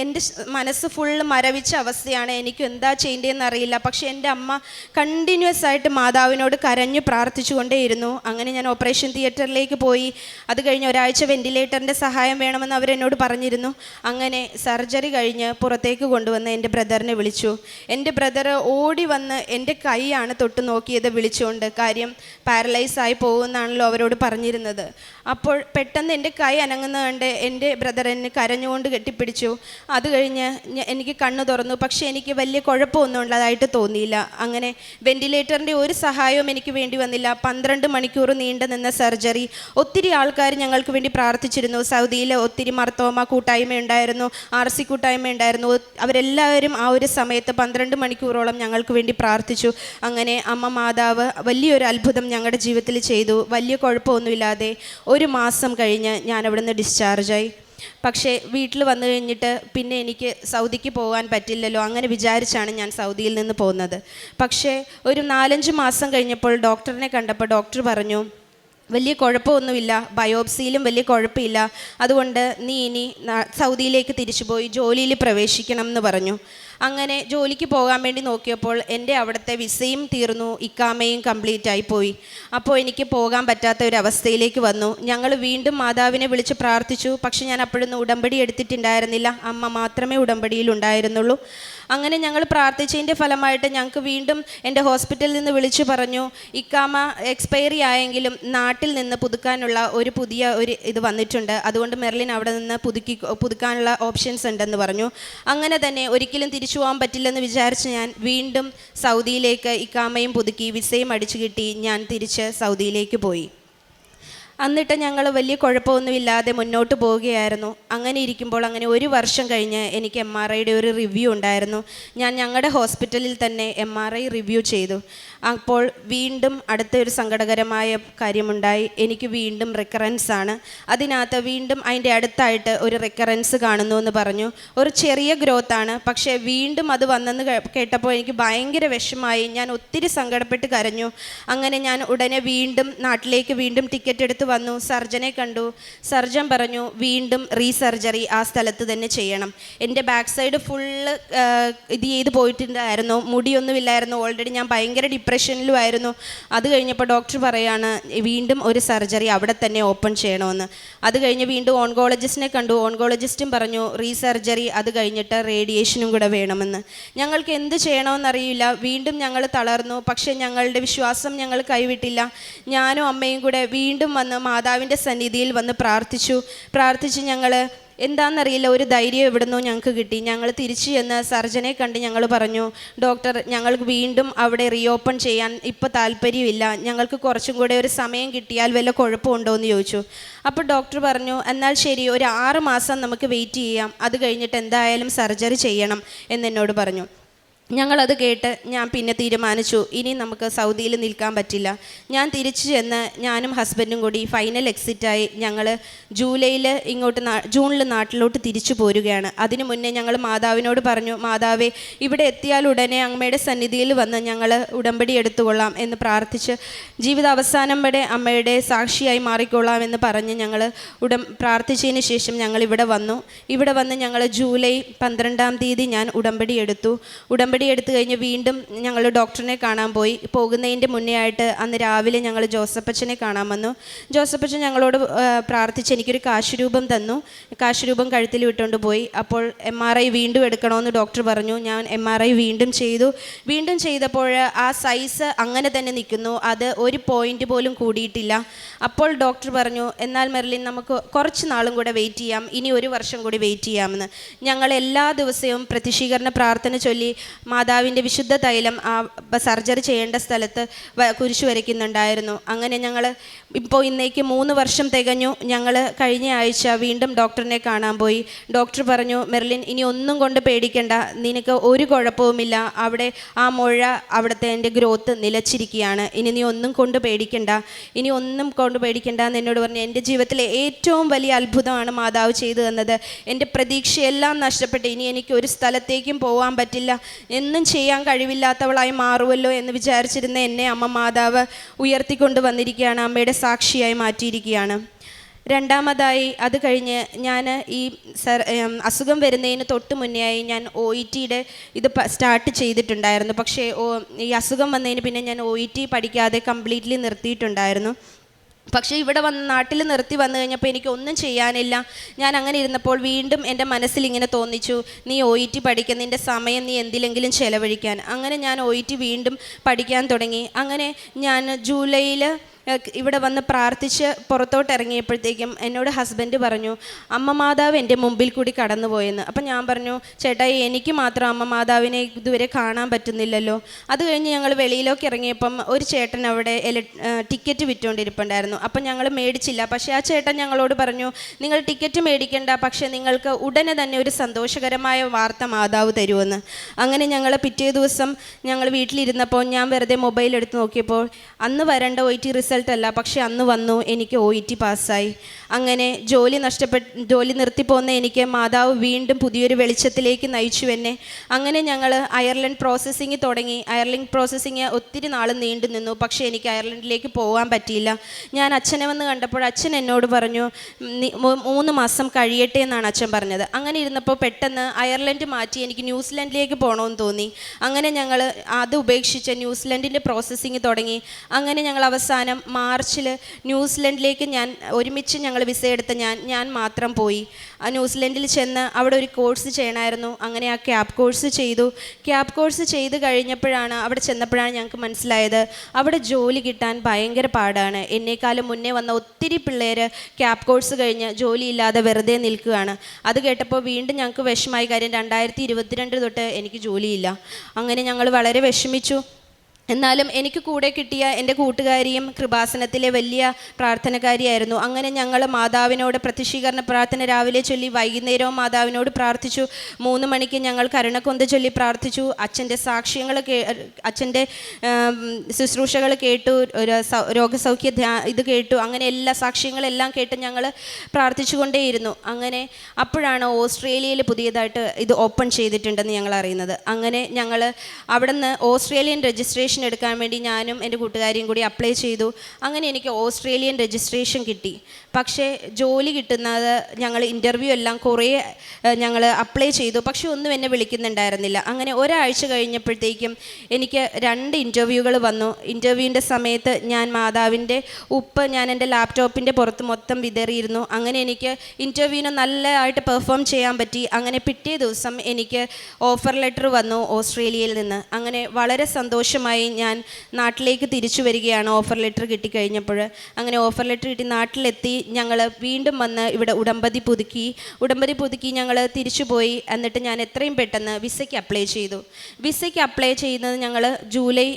[SPEAKER 1] എന്റെ മനസ്സ് ഫുള്ള് മരവിച്ച അവസ്ഥയാണ്. എനിക്ക് എന്താ ചെയ്യേണ്ടതെന്ന് അറിയില്ല. പക്ഷേ എന്റെ അമ്മ കണ്ടിന്യൂസ് ആയിട്ട് മാതാവിനോട് കരഞ്ഞു പ്രാർത്ഥിച്ചുകൊണ്ടേയിരുന്നു. അങ്ങനെ ഞാൻ ഓപ്പറേഷൻ തിയേറ്ററിലേക്ക് പോയി. അത് കഴിഞ്ഞ് ഒരാഴ്ച വെന്റിലേറ്ററിന്റെ സഹായം വേണമെന്ന് അവരെന്നോട് പറഞ്ഞിരുന്നു. അങ്ങനെ സർജറി കഴിഞ്ഞ് പുറത്തേക്ക് കൊണ്ടുവന്ന് എന്റെ ബ്രദറിനെ വിളിച്ചു. എന്റെ ബ്രദർ ഓടി വന്ന് എന്റെ കൈയാണ് തൊട്ട് നോക്കിയത് വിളിച്ചുകൊണ്ട്. കാര്യം പാരലൈസ് ആയി പോകുമെന്നാണല്ലോ അവരോട് പറഞ്ഞിരുന്നത്. അപ്പോൾ പെട്ടെന്ന് എന്റെ കൈ അനങ്ങുന്നത് കണ്ട് എന്റെ ബ്രദർ എന്നെ കരഞ്ഞുകൊണ്ട് കെട്ടിപ്പിടിച്ചു. അത് കഴിഞ്ഞ് എനിക്ക് കണ്ണു തുറന്നു. പക്ഷേ എനിക്ക് വലിയ കുഴപ്പമൊന്നും ഉള്ളതായിട്ട് തോന്നിയില്ല. അങ്ങനെ വെന്റിലേറ്ററിന്റെ ഒരു സഹായവും എനിക്ക് വേണ്ടി വന്നില്ല. പന്ത്രണ്ട് മണിക്കൂർ നീണ്ടു നിന്ന സർജറി ഒത്തിരി ആൾക്കാർ ഞങ്ങൾക്ക് വേണ്ടി പ്രാർത്ഥിച്ചിരുന്നു. സൗദിയിൽ ഒത്തിരി മർത്തോമ കൂട്ടായ്മ ഉണ്ടായിരുന്നു. ആർ സി കൂട്ടായ്മ ഉണ്ടായിരുന്നു. അവരെല്ലാവരും ആ ഒരു സമയത്ത് പന്ത്രണ്ട് മണിക്കൂറോളം ഞങ്ങൾക്ക് വേണ്ടി പ്രാർത്ഥിച്ചു. അങ്ങനെ അമ്മ മാതാവ് വലിയൊരു അത്ഭുതം ഞങ്ങളുടെ ജീവിതത്തിൽ ചെയ്തു. വലിയ കുഴപ്പമൊന്നുമില്ലാതെ മാസം കഴിഞ്ഞ് ഞാൻ അവിടെ അവിടുന്ന് ഡിസ്ചാർജായി പക്ഷേ വീട്ടിൽ വന്നു കഴിഞ്ഞിട്ട് പിന്നെ എനിക്ക് സൗദിക്ക് പോകാൻ പറ്റില്ലല്ലോ അങ്ങനെ വിചാരിച്ചാണ് ഞാൻ സൗദിയിൽ നിന്ന് പോകുന്നത്. പക്ഷേ ഒരു നാലഞ്ച് മാസം കഴിഞ്ഞപ്പോൾ ഡോക്ടറിനെ കണ്ടപ്പോൾ ഡോക്ടർ പറഞ്ഞു വലിയ കുഴപ്പമൊന്നുമില്ല ബയോപ്സിയിലും വലിയ കുഴപ്പമില്ല. അതുകൊണ്ട് നീ ഇനി സൗദിയിലേക്ക് തിരിച്ചു പോയി ജോലിയിൽ പ്രവേശിക്കണം എന്ന് പറഞ്ഞു. അങ്ങനെ ജോലിക്ക് പോകാൻ വേണ്ടി നോക്കിയപ്പോൾ എന്റെ അവിടുത്തെ വിസയും തീർന്നു ഇക്കാമയും കംപ്ലീറ്റ് ആയി പോയി. അപ്പോൾ എനിക്ക് പോകാൻ പറ്റാത്ത ഒരു അവസ്ഥയിലേക്ക് വന്നു. ഞങ്ങൾ വീണ്ടും മാതാവിനെ വിളിച്ച് പ്രാർത്ഥിച്ചു. പക്ഷെ ഞാൻ അപ്പോഴൊന്നും ഉടമ്പടി എടുത്തിട്ടുണ്ടായിരുന്നില്ല. അമ്മ മാത്രമേ ഉടമ്പടിയിൽ ഉണ്ടായിരുന്നുള്ളൂ. അങ്ങനെ ഞങ്ങൾ പ്രാർത്ഥിച്ചതിന്റെ ഫലമായിട്ട് ഞങ്ങൾക്ക് വീണ്ടും എന്റെ ഹോസ്പിറ്റലിൽ നിന്ന് വിളിച്ചു പറഞ്ഞു ഇക്കാമ എക്സ്പയറി ആയെങ്കിലും നാട്ടിൽ നിന്ന് പുതുക്കാനുള്ള ഒരു പുതിയ ഒരു ഇത് വന്നിട്ടുണ്ട്. അതുകൊണ്ട് മെർലിൻ അവിടെ നിന്ന് പുതുക്കി പുതുക്കാനുള്ള ഓപ്ഷൻസ് ഉണ്ടെന്ന് പറഞ്ഞു. അങ്ങനെ തന്നെ ഒരിക്കലും തിരിച്ചു പോകാൻ പറ്റില്ലെന്ന് വിചാരിച്ച് ഞാൻ വീണ്ടും സൗദിയിലേക്ക് ഇക്കാമയും പുതുക്കി വിസയും അടിച്ചു കിട്ടി. ഞാൻ തിരിച്ച് സൗദിയിലേക്ക് പോയി. എന്നിട്ട് ഞങ്ങൾ വലിയ കുഴപ്പമൊന്നുമില്ലാതെ മുന്നോട്ട് പോവുകയായിരുന്നു. അങ്ങനെ ഇരിക്കുമ്പോൾ അങ്ങനെ ഒരു വർഷം കഴിഞ്ഞ് എനിക്ക് എം ആർ ഐയുടെ ഒരു റിവ്യൂ ഉണ്ടായിരുന്നു. ഞാൻ ഞങ്ങളുടെ ഹോസ്പിറ്റലിൽ തന്നെ എം ആർ ഐ റിവ്യൂ ചെയ്തു. അപ്പോൾ വീണ്ടും അടുത്ത ഒരു സങ്കടകരമായ കാര്യമുണ്ടായി. എനിക്ക് വീണ്ടും റിക്കറൻസ് ആണ്. അതിനകത്ത് വീണ്ടും അതിന്റെ അടുത്തായിട്ട് ഒരു റിക്കറൻസ് കാണുന്നു എന്ന് പറഞ്ഞു. ഒരു ചെറിയ ഗ്രോത്ത് ആണ്. പക്ഷേ വീണ്ടും അത് വന്നെന്ന് കേട്ടപ്പോൾ എനിക്ക് ഭയങ്കര വിഷമായി ഞാൻ ഒത്തിരി സങ്കടപ്പെട്ട് കരഞ്ഞു. അങ്ങനെ ഞാൻ ഉടനെ വീണ്ടും നാട്ടിലേക്ക് വീണ്ടും ടിക്കറ്റ് എടുത്ത് വന്നു സർജനെ കണ്ടു. സർജൻ പറഞ്ഞു വീണ്ടും റീസർജറി ആ സ്ഥലത്ത് തന്നെ ചെയ്യണം. എന്റെ ബാക്ക് സൈഡ് ഫുള്ള് ഇത് ചെയ്ത് പോയിട്ടുണ്ടായിരുന്നു. മുടിയൊന്നുമില്ലായിരുന്നു. ഓൾറെഡി ഞാൻ ഭയങ്കര ഡിപ്രഷനിലുമായിരുന്നു അത് കഴിഞ്ഞപ്പോൾ ഡോക്ടർ പറയാണ് വീണ്ടും ഒരു സർജറി അവിടെ തന്നെ ഓപ്പൺ ചെയ്യണമെന്ന്. അത് കഴിഞ്ഞ് വീണ്ടും ഓൺകോളജിസ്റ്റിനെ കണ്ടു. ഓൺകോളജിസ്റ്റും പറഞ്ഞു റീസർജറി അത് കഴിഞ്ഞിട്ട് റേഡിയേഷനും കൂടെ വേണമെന്ന്. ഞങ്ങൾക്ക് എന്ത് ചെയ്യണമെന്നറിയില്ല. വീണ്ടും ഞങ്ങൾ തളർന്നു. പക്ഷേ ഞങ്ങളുടെ വിശ്വാസം ഞങ്ങൾ കൈവിട്ടില്ല. ഞാനും അമ്മയും കൂടെ വീണ്ടും വന്ന്. മാതാവിന്റെ സന്നിധിയിൽ വന്ന് പ്രാർത്ഥിച്ചു. പ്രാർത്ഥിച്ച് ഞങ്ങൾ എന്താണെന്നറിയില്ല ഒരു ധൈര്യം എവിടുന്നോ ഞങ്ങൾക്ക് കിട്ടി. ഞങ്ങൾ തിരിച്ചു ചെന്ന് സർജനെ കണ്ട് ഞങ്ങൾ പറഞ്ഞു ഡോക്ടർ ഞങ്ങൾക്ക് വീണ്ടും അവിടെ റീഓപ്പൺ ചെയ്യാൻ ഇപ്പോൾ താല്പര്യമില്ല. ഞങ്ങൾക്ക് കുറച്ചും കൂടെ ഒരു സമയം കിട്ടിയാൽ വല്ല കുഴപ്പമുണ്ടോ എന്ന് ചോദിച്ചു. അപ്പോൾ ഡോക്ടർ പറഞ്ഞു എന്നാൽ ശരി ഒരു ആറ് മാസം നമുക്ക് വെയിറ്റ് ചെയ്യാം. അത് കഴിഞ്ഞിട്ട് എന്തായാലും സർജറി ചെയ്യണം എന്നെന്നോട് പറഞ്ഞു. ഞങ്ങളത് കേട്ട് ഞാൻ പിന്നെ തീരുമാനിച്ചു. ഇനി നമുക്ക് സൗദിയിൽ നിൽക്കാൻ പറ്റില്ല. ഞാൻ തിരിച്ചു ചെന്ന് ഞാനും ഹസ്ബൻഡും കൂടി ഫൈനൽ എക്സിറ്റായി ഞങ്ങൾ ജൂലൈയിൽ ഇങ്ങോട്ട് ജൂണിൽ നാട്ടിലോട്ട് തിരിച്ചു പോരുകയാണ്. അതിനു മുന്നേ ഞങ്ങൾ മാതാവിനോട് പറഞ്ഞു മാതാവേ ഇവിടെ എത്തിയാൽ ഉടനെ അമ്മയുടെ സന്നിധിയിൽ വന്ന് ഞങ്ങൾ ഉടമ്പടി എടുത്തുകൊള്ളാം എന്ന് പ്രാർത്ഥിച്ച് ജീവിത അവസാനം വരെ അമ്മയുടെ സാക്ഷിയായി മാറിക്കൊള്ളാം എന്ന് പറഞ്ഞ് ഞങ്ങൾ ഉടം പ്രാർത്ഥിച്ചതിന് ശേഷം ഞങ്ങൾ ഇവിടെ വന്നു. ഇവിടെ വന്ന് ഞങ്ങൾ ജൂലൈ പന്ത്രണ്ടാം തീയതി ഞാൻ ഉടമ്പടി എടുത്തു. ഉടമ്പടി എടുത്തു കഴിഞ്ഞ് വീണ്ടും ഞങ്ങൾ ഡോക്ടറിനെ കാണാൻ പോയി. പോകുന്നതിന്റെ മുന്നേ ആയിട്ട് അന്ന് രാവിലെ ഞങ്ങൾ ജോസഫച്ചനെ കാണാൻ വന്നു. ജോസഫച്ചൻ ഞങ്ങളോട് പ്രാർത്ഥിച്ച് എനിക്കൊരു കാശുരൂപം തന്നു. കാശുരൂപം കഴുത്തിൽ വിട്ടുകൊണ്ട് പോയി. അപ്പോൾ എം ആർ ഐ വീണ്ടും എടുക്കണമെന്ന് ഡോക്ടർ പറഞ്ഞു. ഞാൻ എം ആർ ഐ വീണ്ടും ചെയ്തു. വീണ്ടും ചെയ്തപ്പോൾ ആ സൈസ് അങ്ങനെ തന്നെ നിൽക്കുന്നു. അത് ഒരു പോയിന്റ് പോലും കൂടിയിട്ടില്ല. അപ്പോൾ ഡോക്ടർ പറഞ്ഞു എന്നാൽ മെർലിൻ നമുക്ക് കുറച്ച് നാളും കൂടെ വെയിറ്റ് ചെയ്യാം. ഇനി ഒരു വർഷം കൂടി വെയിറ്റ് ചെയ്യാമെന്ന്. ഞങ്ങൾ എല്ലാ ദിവസവും പ്രതിഷീകരണ പ്രാർത്ഥന ചൊല്ലി മാതാവിന്റെ വിശുദ്ധ തൈലം ആ സർജറി ചെയ്യേണ്ട സ്ഥലത്ത് കുരിശു വരയ്ക്കുന്നുണ്ടായിരുന്നു. അങ്ങനെ ഞങ്ങൾ ഇപ്പോൾ ഇന്നേക്ക് മൂന്ന് വർഷം തികഞ്ഞു. ഞങ്ങൾ കഴിഞ്ഞ ആഴ്ച വീണ്ടും ഡോക്ടറിനെ കാണാൻ പോയി. ഡോക്ടർ പറഞ്ഞു മെർലിൻ ഇനി ഒന്നും കൊണ്ട് പേടിക്കണ്ട. നിനക്ക് ഒരു കുഴപ്പവുമില്ല. അവിടെ ആ മുഴ അവിടുത്തെ എന്റെ ഗ്രോത്ത് നിലച്ചിരിക്കുകയാണ്. ഇനി നീ ഒന്നും കൊണ്ട് പേടിക്കണ്ട. ഇനി ഒന്നും കൊണ്ട് പേടിക്കണ്ട എന്ന് എന്നോട് പറഞ്ഞു. എന്റെ ജീവിതത്തിലെ ഏറ്റവും വലിയ അത്ഭുതമാണ് മാതാവ് ചെയ്തു തന്നത്. എന്റെ പ്രതീക്ഷയെല്ലാം നഷ്ടപ്പെട്ട് ഇനി എനിക്ക് ഒരു സ്ഥലത്തേക്കും പോകാൻ പറ്റില്ല. എന്നും ചെയ്യാൻ കഴിവില്ലാത്തവളായി മാറുമല്ലോ എന്ന് വിചാരിച്ചിരുന്ന എന്നെ അമ്മ മാതാവ് ഉയർത്തിക്കൊണ്ട് വന്നിരിക്കുകയാണ് അമ്മയുടെ സാക്ഷിയായി മാറ്റിയിരിക്കുകയാണ്. രണ്ടാമതായി അത് കഴിഞ്ഞ് ഞാൻ ഈ സർ അസുഖം വരുന്നതിന് തൊട്ട് മുന്നേ ആയി ഞാൻ ഒ ഇ ടിയുടെ ഇത് സ്റ്റാർട്ട് ചെയ്തിട്ടുണ്ടായിരുന്നു. പക്ഷേ ഈ അസുഖം വന്നതിന് പിന്നെ ഞാൻ ഒ ഇ ടി പഠിക്കാതെ കംപ്ലീറ്റ്ലി നിർത്തിയിട്ടുണ്ടായിരുന്നു. പക്ഷേ ഇവിടെ വന്ന് നാട്ടിൽ നിർത്തി വന്നു കഴിഞ്ഞപ്പോൾ എനിക്ക് ഒന്നും ചെയ്യാനില്ല. ഞാൻ അങ്ങനെ ഇരുന്നപ്പോൾ വീണ്ടും എന്റെ മനസ്സിൽ ഇങ്ങനെ തോന്നിച്ചു നീ ഒ ഇ ടി പഠിക്കുന്ന നിന്റെ സമയം നീ എന്തിലെങ്കിലും ചെലവഴിക്കാൻ. അങ്ങനെ ഞാൻ ഒ ഇ ടി വീണ്ടും പഠിക്കാൻ തുടങ്ങി. അങ്ങനെ ഞാൻ ജൂലൈയിൽ ഇവിടെ വന്ന് പ്രാർത്ഥിച്ച് പുറത്തോട്ട് ഇറങ്ങിയപ്പോഴത്തേക്കും എന്നോട് ഹസ്ബൻഡ് പറഞ്ഞു അമ്മ മാതാവ് എന്റെ മുമ്പിൽ കൂടി കടന്നുപോയെന്ന്. അപ്പം ഞാൻ പറഞ്ഞു ചേട്ടാ എനിക്ക് മാത്രം അമ്മ മാതാവിനെ ഇതുവരെ കാണാൻ പറ്റുന്നില്ലല്ലോ. അത് കഴിഞ്ഞ് ഞങ്ങൾ വെളിയിലേക്ക് ഇറങ്ങിയപ്പം ഒരു ചേട്ടൻ അവിടെ ടിക്കറ്റ് വിറ്റുകൊണ്ടിരിപ്പുണ്ടായിരുന്നു അപ്പം ഞങ്ങൾ മേടിച്ചില്ല. പക്ഷേ ആ ചേട്ടൻ ഞങ്ങളോട് പറഞ്ഞു നിങ്ങൾ ടിക്കറ്റ് മേടിക്കേണ്ട പക്ഷേ നിങ്ങൾക്ക് ഉടനെ തന്നെ ഒരു സന്തോഷകരമായ വാർത്ത മാതാവ് തരുമെന്ന്. അങ്ങനെ ഞങ്ങൾ പിറ്റേ ദിവസം ഞങ്ങൾ വീട്ടിലിരുന്നപ്പോൾ ഞാൻ വെറുതെ മൊബൈൽ എടുത്ത് നോക്കിയപ്പോൾ അന്ന് വരേണ്ട ഒ റിസൾട്ട് റിസൾട്ട് അല്ല. പക്ഷെ അന്ന് വന്നു എനിക്ക് ഒ ഇ ടി പാസ്സായി അങ്ങനെ ജോലി നഷ്ടപ്പെട്ട് ജോലി നിർത്തിപ്പോന്ന എനിക്ക് മാതാവ് വീണ്ടും പുതിയൊരു വെളിച്ചത്തിലേക്ക് നയിച്ചു എന്നെ. അങ്ങനെ ഞങ്ങൾ അയർലൻഡ് പ്രോസസ്സിങ് തുടങ്ങി. അയർലൻഡ് പ്രോസസ്സിങ് ഒത്തിരി നാൾ നീണ്ടു നിന്നു. പക്ഷേ എനിക്ക് അയർലൻഡിലേക്ക് പോകാൻ പറ്റിയില്ല. ഞാൻ അച്ഛനെ വന്ന് കണ്ടപ്പോൾ അച്ഛൻ എന്നോട് പറഞ്ഞു മൂന്ന് മാസം കഴിയട്ടെ എന്നാണ് അച്ഛൻ പറഞ്ഞത്. അങ്ങനെ ഇരുന്നപ്പോൾ പെട്ടെന്ന് അയർലൻഡ് മാറ്റി എനിക്ക് ന്യൂസിലൻഡിലേക്ക് പോകണമെന്ന് തോന്നി. അങ്ങനെ ഞങ്ങൾ അത് ഉപേക്ഷിച്ച് ന്യൂസിലൻഡിന്റെ പ്രോസസ്സിങ് തുടങ്ങി. അങ്ങനെ ഞങ്ങൾ അവസാനം മാർച്ചിൽ ന്യൂസിലൻഡിലേക്ക് ഞാൻ ഒരുമിച്ച് ഞങ്ങൾ വിസ എടുത്ത ഞാൻ ഞാൻ മാത്രം പോയി. ആ ന്യൂസിലൻഡിൽ ചെന്ന് അവിടെ ഒരു കോഴ്സ് ചെയ്യണമായിരുന്നു. അങ്ങനെ ആ ക്യാബ് കോഴ്സ് ചെയ്തു. ക്യാബ് കോഴ്സ് ചെയ്ത് കഴിഞ്ഞപ്പോഴാണ് അവിടെ ചെന്നപ്പോഴാണ് ഞങ്ങൾക്ക് മനസ്സിലായത്. അവിടെ ജോലി കിട്ടാൻ ഭയങ്കര പാടാണ്. എന്നേക്കാളും മുന്നേ വന്ന ഒത്തിരി പിള്ളേർ ക്യാബ് കോഴ്സ് കഴിഞ്ഞ് ജോലിയില്ലാതെ വെറുതെ നിൽക്കുകയാണ്. അത് കേട്ടപ്പോൾ വീണ്ടും ഞങ്ങൾക്ക് വിഷമായി കാര്യം രണ്ടായിരത്തി ഇരുപത്തിരണ്ട് തൊട്ട് എനിക്ക് ജോലിയില്ല. അങ്ങനെ ഞങ്ങൾ വളരെ വിഷമിച്ചു. എന്നാലും എനിക്ക് കൂടെ കിട്ടിയ എന്റെ കൂട്ടുകാരിയും കൃപാസനത്തിലെ വലിയ പ്രാർത്ഥനക്കാരിയായിരുന്നു അങ്ങനെ ഞങ്ങൾ മാതാവിനോട് പ്രതിഷീകരണ പ്രാർത്ഥന രാവിലെ ചൊല്ലി വൈകുന്നേരവും മാതാവിനോട് പ്രാർത്ഥിച്ചു. മൂന്ന് മണിക്ക് ഞങ്ങൾ കരുണക്കൊന്ത ചൊല്ലി പ്രാർത്ഥിച്ചു. അച്ഛന്റെ സാക്ഷ്യങ്ങൾ കേ അച്ഛന്റെ ശുശ്രൂഷകൾ കേട്ടു. ഒരു രോഗസൗഖ്യ ധ്യാ ഇത് കേട്ടു. അങ്ങനെ എല്ലാ സാക്ഷ്യങ്ങളെല്ലാം കേട്ട് ഞങ്ങൾ പ്രാർത്ഥിച്ചുകൊണ്ടേയിരുന്നു. അങ്ങനെ അപ്പോഴാണ് ഓസ്ട്രേലിയയിൽ പുതിയതായിട്ട് ഇത് ഓപ്പൺ ചെയ്തിട്ടുണ്ടെന്ന് ഞങ്ങൾ അറിയുന്നത്. അങ്ങനെ ഞങ്ങൾ അവിടെ നിന്ന് ഓസ്ട്രേലിയൻ രജിസ്ട്രേഷൻ എടുക്കാൻ വേണ്ടി ഞാനും എന്റെ കൂട്ടുകാരിയും കൂടി അപ്ലൈ ചെയ്തു. അങ്ങനെ എനിക്ക് ഓസ്ട്രേലിയൻ രജിസ്ട്രേഷൻ കിട്ടി. പക്ഷേ ജോലി കിട്ടുന്നത് ഞങ്ങൾ ഇന്റർവ്യൂ എല്ലാം കുറേ ഞങ്ങൾ അപ്ലൈ ചെയ്തു. പക്ഷേ ഒന്നും എന്നെ വിളിക്കുന്നുണ്ടായിരുന്നില്ല. അങ്ങനെ ഒരാഴ്ച കഴിഞ്ഞപ്പോഴത്തേക്കും എനിക്ക് രണ്ട് ഇന്റർവ്യൂകൾ വന്നു. ഇന്റർവ്യൂവിന്റെ സമയത്ത് ഞാൻ മാതാവിന്റെ ഉപ്പ് ഞാൻ എന്റെ ലാപ്ടോപ്പിന്റെ പുറത്ത് മൊത്തം വിതറിയിരുന്നു. അങ്ങനെ എനിക്ക് ഇന്റർവ്യൂവിന് നല്ലതായിട്ട് പെർഫോം ചെയ്യാൻ പറ്റി. അങ്ങനെ പിറ്റേ ദിവസം എനിക്ക് ഓഫർ ലെറ്റർ വന്നു ഓസ്ട്രേലിയയിൽ നിന്ന്. അങ്ങനെ വളരെ സന്തോഷമായി ഞാൻ നാട്ടിലേക്ക് തിരിച്ചു വരികയാണ് ഓഫർ ലെറ്റർ കിട്ടിക്കഴിഞ്ഞപ്പോൾ. അങ്ങനെ ഓഫർ ലെറ്റർ കിട്ടി. നാട്ടിലെത്തി. ഞങ്ങൾ വീണ്ടും വന്ന് ഇവിടെ ഉടമ്പതി പുതുക്കി ഉടമ്പതി പുതുക്കി ഞങ്ങൾ തിരിച്ചു പോയി എന്നിട്ട് ഞാൻ എത്രയും പെട്ടെന്ന് വിസയ്ക്ക് അപ്ലൈ ചെയ്തു. വിസയ്ക്ക് അപ്ലൈ ചെയ്യുന്നത് ഞങ്ങൾ ജൂലൈ